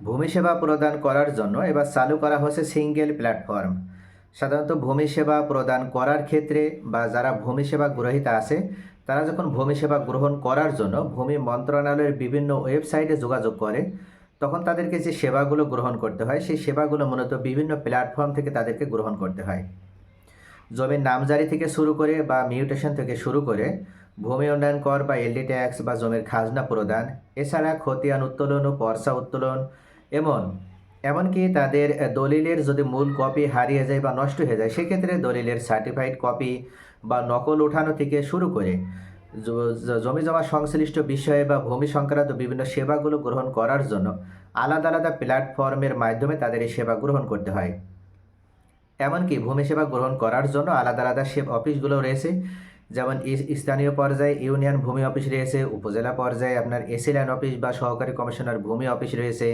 ভূমি সেবা প্রদান করার জন্য এবার চালু করা হয়েছে সিঙ্গেল প্ল্যাটফর্ম সাধারণত ভূমি সেবা প্রদান করার ক্ষেত্রে বা যারা ভূমি সেবা গ্রহীতা আছে, তারা যখন ভূমি সেবা গ্রহণ করার জন্য ভূমি মন্ত্রণালয়ের বিভিন্ন ওয়েবসাইটে যোগাযোগ করে, তখন তাদেরকে যে সেবাগুলো গ্রহণ করতে হয়, সেই সেবাগুলো মূলত বিভিন্ন প্ল্যাটফর্ম থেকে তাদেরকে গ্রহণ করতে হয়। জমির নামজারি থেকে শুরু করে বা মিউটেশন থেকে শুরু করে ভূমি উন্নয়ন কর বা এলডি ট্যাক্স বা জমির খাজনা প্রদান, এছাড়া খতিয়ান উত্তোলন ও পর্চা উত্তোলন এমন, এমনকি তাদের দলিলের যদি মূল কপি হারিয়ে যায় বা নষ্ট হয়ে যায়, সেক্ষেত্রে দলিলের সার্টিফাইড কপি বা নকল ওঠানো থেকে শুরু করে জমি জমা সংশ্লিষ্ট বিষয়ে বা ভূমি সংক্রান্ত বিভিন্ন সেবাগুলো গ্রহণ করার জন্য আলাদা আলাদা প্ল্যাটফর্মের মাধ্যমে তাদের এই সেবা গ্রহণ করতে হয়। এমনকি ভূমি সেবা গ্রহণ করার জন্য আলাদা আলাদা সেব অফিসগুলো রয়েছে, যেমন স্থানীয় পর্যায়ে ইউনিয়ন ভূমি অফিস রয়েছে, উপজেলা পর্যায়ে আপনার এসিল্যান্ড অফিস বা সহকারী কমিশনার ভূমি অফিস রয়েছে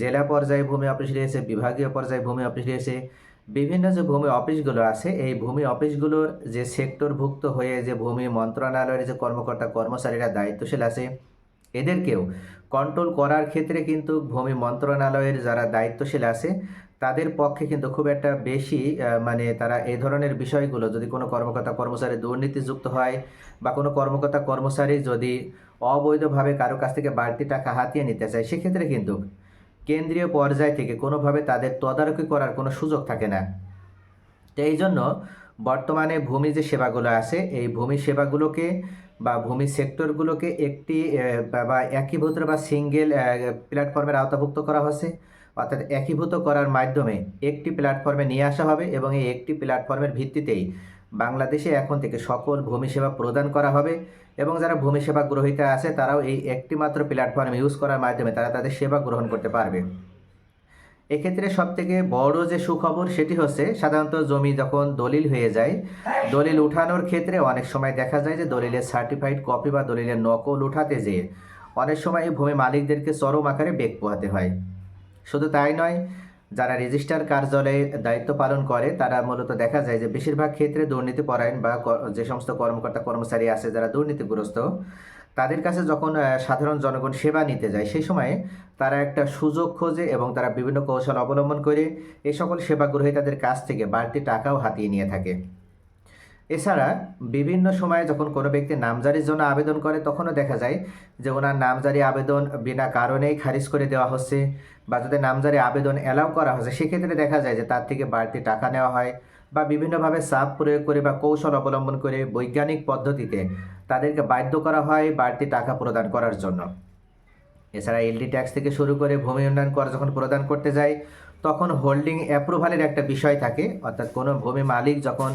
জেলা পর্যায়ে ভূমি অফিস রয়েছে, বিভাগীয় পর্যায়ে ভূমি অফিস রয়েছে, বিভিন্ন যে ভূমি অফিসগুলো আছে, এই ভূমি অফিসগুলোর যে সেক্টরভুক্ত হয়ে যে ভূমি মন্ত্রণালয়ের যে কর্মকর্তা কর্মচারীরা দায়িত্বশীল আছে, এদেরকেও কন্ট্রোল করার ক্ষেত্রে কিন্তু ভূমি মন্ত্রণালয়ের যারা দায়িত্বশীল আছে, তাদের পক্ষে কিন্তু খুব একটা বেশি মানে তারা এই ধরনের বিষয়গুলো যদি কোনো কর্মকর্তা কর্মচারী দুর্নীতিযুক্ত হয় বা কোনো কর্মকর্তা কর্মচারী যদি অবৈধভাবে কারও কাছ থেকে বাড়তি টাকা হাতিয়ে নিতে চায়, সেক্ষেত্রে কিন্তু কেন্দ্রীয় পর্যায় থেকে কোনোভাবে তাদের তদারকি করার কোনো সুযোগ থাকে না। তো এই জন্য বর্তমানে ভূমি যে সেবাগুলো আছে, এই ভূমি সেবাগুলোকে বা ভূমি সেক্টরগুলোকে একটি বা- একীভূত বা সিঙ্গেল প্ল্যাটফর্মের আওতাভুক্ত করা হয়েছে অর্থাৎ একীভূত করার মাধ্যমে একটি প্ল্যাটফর্মে নিয়ে আসা হবে এবং এই একটি প্ল্যাটফর্মের ভিত্তিতেই বাংলাদেশে এখন থেকে সকল ভূমি সেবা প্রদান করা হবে এবং যারা ভূমি সেবা গ্রহীতা আছে তারাও এই একটি মাত্র প্ল্যাটফর্ম ইউজ করার মাধ্যমে তারা তাদের সেবা গ্রহণ করতে পারবে। এক্ষেত্রে সব থেকে বড় যে সুখবর সেটি হচ্ছে সাধারণত জমি যখন দলিল হয়ে যায়, দলিল উঠানোর ক্ষেত্রে অনেক সময় দেখা যায় যে দলিলের সার্টিফাইড কপি বা দলিলের নকল উঠাতে যেয়ে অনেক সময় এই ভূমি মালিকদেরকে চরম আকারে বেগ পোহাতে হয়। শুধু তাই নয় যারা রেজিস্ট্রার কার্যালয়ে দায়িত্ব পালন করে, তারা মূলত দেখা যায় যে বেশিরভাগ ক্ষেত্রে দুর্নীতি পরায়ণ বা যে সমস্ত কর্মকর্তা, কর্মচারী আছে যারা দুর্নীতিগ্রস্ত, তাদের কাছে যখন সাধারণ জনগণ সেবা নিতে যায়, সেই সময়ে তারা একটা সুযোগ খোঁজে এবং তারা বিভিন্ন কৌশল অবলম্বন করে এ সকল সেবা গ্রহীতাদের কাছ থেকে বাড়তি টাকাও হাতিয়ে নিয়ে থাকে। এছাড়া বিভিন্ন সময়ে যখন কোনো ব্যক্তি নামজারির জন্য আবেদন করে, তখনও দেখা যায় যে ওনার নামজারি আবেদন বিনা কারণেই খারিজ করে দেওয়া হচ্ছে বা যদি নামজারি আবেদন অ্যালাউ করা হচ্ছে, সেক্ষেত্রে দেখা যায় যে তার থেকে বাড়তি টাকা নেওয়া হয় বা বিভিন্নভাবে চাপ প্রয়োগ করে বা কৌশল অবলম্বন করে বৈজ্ঞানিক পদ্ধতিতে তাদেরকে বাধ্য করা হয় বাড়তি টাকা প্রদান করার জন্য। এছাড়া এলডি ট্যাক্স থেকে শুরু করে ভূমি উন্নয়ন কর যখন প্রদান করতে যায় তখন হোল্ডিং অ্যাপ্রুভালের একটা বিষয় থাকে। অর্থাৎ কোনো ভূমি মালিক যখন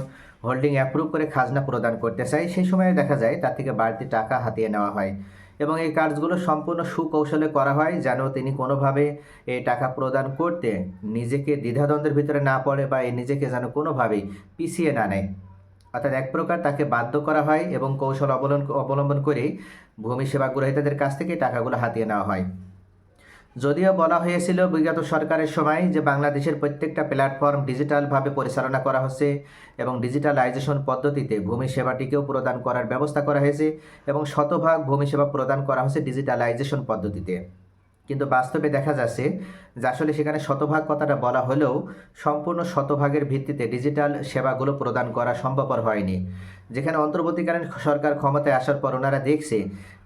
হোল্ডিং অ্যাপ্রুভ করে খাজনা প্রদান করতে চায়, সেই সময় দেখা যায় তার থেকে বাড়তি টাকা হাতিয়ে নেওয়া হয় এবং এই কাজগুলো সম্পূর্ণ সুকৌশলে করা হয় যেন তিনি কোনোভাবে এই টাকা প্রদান করতে নিজেকে দ্বিধাদ্বন্দ্বের ভিতরে না পড়ে বা নিজেকে যেন কোনোভাবেই পিছিয়ে না নেয়। অর্থাৎ এক প্রকার তাকে বাধ্য করা হয় এবং কৌশল অবলম্বন অবলম্বন করেই ভূমি সেবা গ্রহীতাদের কাছ থেকে টাকাগুলো হাতিয়ে নেওয়া হয়। যদিও বলা হয়েছিল বিগত সরকারের সময় যে বাংলাদেশের প্রত্যেকটা প্ল্যাটফর্ম ডিজিটালভাবে পরিচালনা করা হচ্ছে এবং ডিজিটালাইজেশন পদ্ধতিতে ভূমি সেবাটিকেও প্রদান করার ব্যবস্থা করা হয়েছে এবং শতভাগ ভূমি সেবা প্রদান করা হচ্ছে ডিজিটালাইজেশন পদ্ধতিতে। কিন্তু বাস্তবে দেখা যাচ্ছে যে আসলে সেখানে শতভাগ কথাটা বলা হলেও সম্পূর্ণ শতভাগের ভিত্তিতে ডিজিটাল সেবাগুলো প্রদান করা সম্ভবপর হয়নি। যেখানে অন্তর্বর্তীকালীন সরকার ক্ষমতায় আসার পর ওনারা দেখছে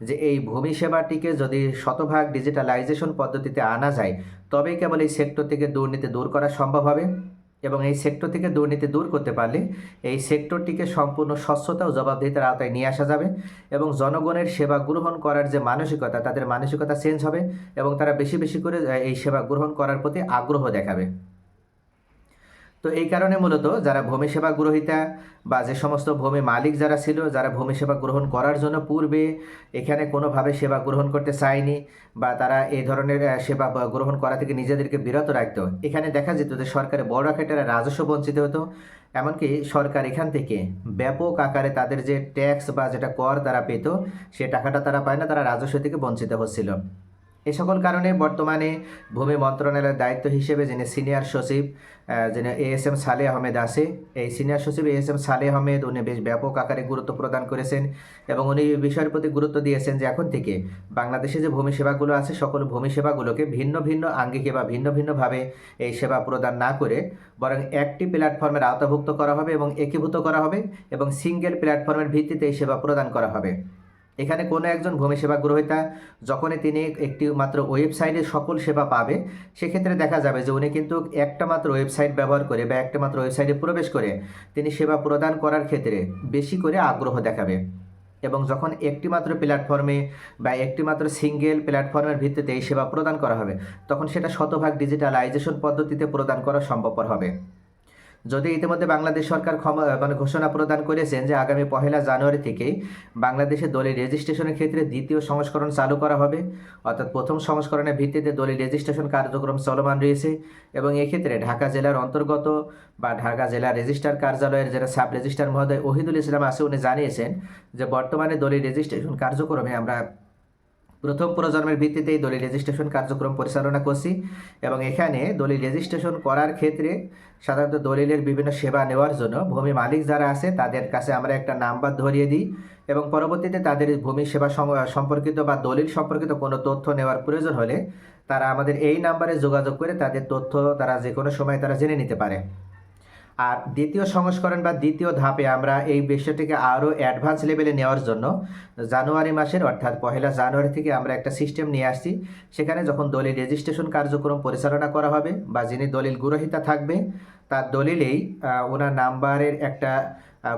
যে এই ভূমি সেবাটিকে যদি শতভাগ ডিজিটালাইজেশন পদ্ধতিতে আনা যায়, তবেই কেবল এই সেক্টর থেকে দুর্নীতি দূর করা সম্ভব হবে। এবং এই সেক্টর থেকে দুর্নীতি দূর করতে পারলে এই সেক্টরটিকে সম্পূর্ণ স্বচ্ছতা ও জবাবদিহিতার আওতায় নিয়ে আসা যাবে এবং জনগণের সেবা গ্রহণ করার যে মানসিকতা, তাদের মানসিকতা চেঞ্জ হবে এবং তারা বেশি বেশি করে এই সেবা গ্রহণ করার প্রতি আগ্রহ দেখাবে। তো এই কারণে মূলত যারা ভূমি সেবা গ্রহীতা বা যে সমস্ত ভূমি মালিক যারা ছিল, যারা ভূমি সেবা গ্রহণ করার জন্য পূর্বে এখানে কোনোভাবে সেবা গ্রহণ করতে চায়নি বা তারা এই ধরনের সেবা গ্রহণ করা থেকে নিজেদেরকে বিরত রাখত। এখানে দেখা যেত যে সরকারের বড় আকারে রাজস্ব বঞ্চিত হতো, এমনকি সরকার এখান থেকে ব্যাপক আকারে তাদের যে ট্যাক্স বা যেটা কর তারা পেত, সে টাকাটা তারা পায় না, তারা রাজস্ব থেকে বঞ্চিত হচ্ছিল। এ সকল কারণে বর্তমানে ভূমি মন্ত্রণালয়ের দায়িত্ব হিসেবে যিনি সিনিয়র সচিব যিনি এ এস এম সালে আহমেদ আছে, এই সিনিয়র সচিব এ এস এম সালে আহমেদ উনি বেশ ব্যাপক আকারে গুরুত্ব প্রদান করেছেন এবং উনি এই বিষয়ের প্রতি গুরুত্ব দিয়েছেন যে এখন থেকে বাংলাদেশে যে ভূমি সেবাগুলো আছে, সকল ভূমি সেবাগুলোকে ভিন্ন ভিন্ন আঙ্গিকে বা ভিন্ন ভিন্নভাবে এই সেবা প্রদান না করে বরং একটি প্ল্যাটফর্মের আওতাভুক্ত করা হবে এবং একীভূত করা হবে এবং সিঙ্গেল প্ল্যাটফর্মের ভিত্তিতে এই সেবা প্রদান করা হবে। এখানে কোনো একজন ভূমি সেবা গ্রহীতা যখনই তিনি একটি মাত্র ওয়েবসাইটে সকল সেবা পাবে, সেক্ষেত্রে দেখা যাবে যে উনি কিন্তু একটা মাত্র ওয়েবসাইট ব্যবহার করে বা একটা মাত্র ওয়েবসাইটে প্রবেশ করে তিনি সেবা প্রদান করার ক্ষেত্রে বেশি করে আগ্রহ দেখাবে। এবং যখন একটি মাত্র প্ল্যাটফর্মে বা একটি মাত্র সিঙ্গেল প্ল্যাটফর্মের ভিত্তিতে এই সেবা প্রদান করা হবে, তখন সেটা শতভাগ ডিজিটালাইজেশন পদ্ধতিতে প্রদান করা সম্ভবপর হবে। যদি ইতিমধ্যে বাংলাদেশ সরকার ক্ষমা মানে ঘোষণা প্রদান করেছেন যে আগামী পহেলা জানুয়ারি থেকেই বাংলাদেশে দলিল রেজিস্ট্রেশনের ক্ষেত্রে দ্বিতীয় সংস্করণ চালু করা হবে। অর্থাৎ প্রথম সংস্করণের ভিত্তিতে দলিল রেজিস্ট্রেশন কার্যক্রম চলমান রয়েছে এবং এক্ষেত্রে ঢাকা জেলার অন্তর্গত বা ঢাকা জেলা রেজিস্ট্রার কার্যালয়ের যারা সাব রেজিস্ট্রার মহোদয় ওহিদুল ইসলাম আছে, উনি জানিয়েছেন যে বর্তমানে দলিল রেজিস্ট্রেশন কার্যক্রমে আমরা প্রথম প্রজন্মের ভিত্তিতে এই দলিল রেজিস্ট্রেশন কার্যক্রম পরিচালনা করছি এবং এখানে দলিল রেজিস্ট্রেশন করার ক্ষেত্রে সাধারণত দলিলের বিভিন্ন সেবা নেওয়ার জন্য ভূমি মালিক যারা আছে, তাদের কাছে আমরা একটা নাম্বার ধরিয়ে দিই এবং পরবর্তীতে তাদের ভূমি সেবা সম- সম্পর্কিত বা দলিল সম্পর্কিত কোনো তথ্য নেওয়ার প্রয়োজন হলে তারা আমাদের এই নাম্বারে যোগাযোগ করে তাদের তথ্য তারা যে কোনো সময় তারা জেনে নিতে পারে। আর দ্বিতীয় সংস্করণ বা দ্বিতীয় ধাপে আমরা এই বিষয়টিকে আরও অ্যাডভান্স লেভেলে নেওয়ার জন্য জানুয়ারি মাসের অর্থাৎ পহেলা জানুয়ারি থেকে আমরা একটা সিস্টেম নিয়ে আসছি। সেখানে যখন দলিল রেজিস্ট্রেশন কার্যক্রম পরিচালনা করা হবে বা যিনি দলিল গ্রহীতা থাকবে, তার দলিলেই ওনার নাম্বারের একটা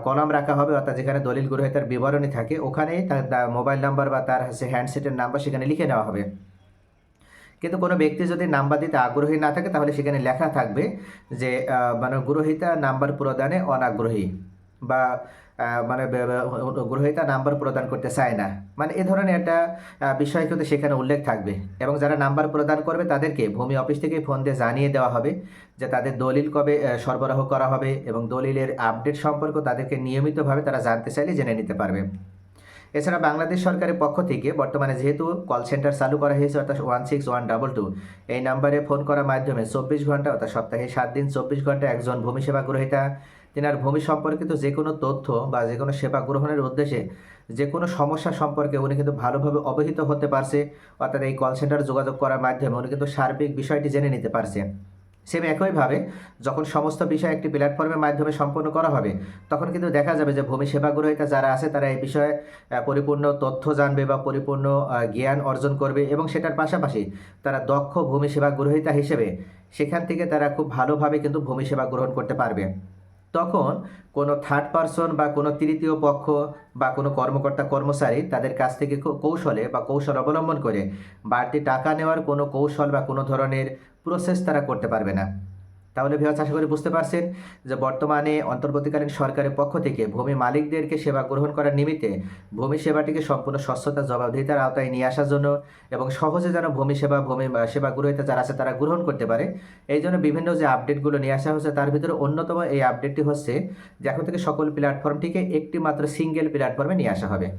কলাম রাখা হবে, অর্থাৎ যেখানে দলিল গ্রহীতার বিবরণী থাকে, ওখানেই তার মোবাইল নাম্বার বা তার হ্যান্ডসেটের নাম্বার সেখানে লিখে নেওয়া হবে। কিন্তু কোনো ব্যক্তি যদি নাম্বার দিতে আগ্রহী না থাকে, তাহলে সেখানে লেখা থাকবে যে মানে গ্রহিতা নাম্বার প্রদানে অনাগ্রহী বা মানে বে- নাম্বার প্রদান করতে চায় না। মানে এ ধরনের একটা বিষয় কিন্তু সেখানে উল্লেখ থাকবে। এবং যারা নাম্বার প্রদান করবে, তাদেরকে ভূমি অফিস থেকে ফোন দিয়ে জানিয়ে দেওয়া হবে যে, তাদের দলিল কবে সরবরাহ করা হবে এবং দলিলের আপডেট সম্পর্ক তাদেরকে নিয়মিতভাবে তারা জানতে চাইলে জেনে নিতে পারবে। এছাড়া বাংলাদেশ সরকারের পক্ষ থেকে বর্তমানে যেহেতু কল সেন্টার চালু করা হয়েছে, অর্থাৎ one six one double two এই নাম্বারে ফোন করার মাধ্যমে চব্বিশ ঘণ্টা, অর্থাৎ সপ্তাহে সাত দিন চব্বিশ ঘণ্টা একজন ভূমি সেবা গ্রহীতা। তেনার ভূমি সম্পর্কিত যে কোনো তথ্য বা যে কোনো সেবা গ্রহণের উদ্দেশ্যে যে কোনো সমস্যা সম্পর্কে উনি কিন্তু ভালোভাবে অবহিত হতে পারছে। অর্থাৎ এই কল সেন্টার যোগাযোগ করার মাধ্যমে উনি কিন্তু সার্বিক বিষয়টি জেনে নিতে পারছে। সেম একইভাবে যখন সমস্ত বিষয় একটি প্ল্যাটফর্মের মাধ্যমে সম্পন্ন করা হবে, তখন কিন্তু দেখা যাবে যে ভূমি সেবা গ্রহীতা যারা আছে, তারা এই বিষয়ে পরিপূর্ণ তথ্য জানবে বা পরিপূর্ণ জ্ঞান অর্জন করবে এবং সেটার পাশাপাশি তারা দক্ষ ভূমি সেবা গ্রহীতা হিসেবে, সেখান থেকে তারা খুব ভালোভাবে কিন্তু ভূমি সেবা গ্রহণ করতে পারবে। তখন কোনো থার্ড পারসন বা কোনো তৃতীয় পক্ষ বা কোনো কর্মকর্তা, কর্মচারী তাদের কাছ থেকে কৌশলে বা কৌশল অবলম্বন করে বাড়তি টাকা নেওয়ার কোনো কৌশল বা কোনো ধরনের প্রসেস তারা করতে পারবে না। তাহলে ভিওয়ার্স আশা করি বুঝতে পারছেন যে বর্তমানে অন্তর্বর্তীকালীন সরকারের পক্ষ থেকে ভূমি মালিকদেরকে সেবা গ্রহণ করার নিমিত্তে ভূমি সেবাটিকে সম্পূর্ণ স্বচ্ছতা জবাবদিহিতার আওতায় নিয়ে আসার জন্য এবং সহজে যেন ভূমি সেবা ভূমি সেবা গ্রহীতা যারা আছে তারা গ্রহণ করতে পারে। এই জন্য বিভিন্ন যে আপডেটগুলো নিয়ে আসা হচ্ছে তার ভিতরে অন্যতম এই আপডেটটি হচ্ছে যে এখন থেকে সকল প্ল্যাটফর্মটিকে একটি মাত্র সিঙ্গেল প্ল্যাটফর্মে নিয়ে আসা হবে।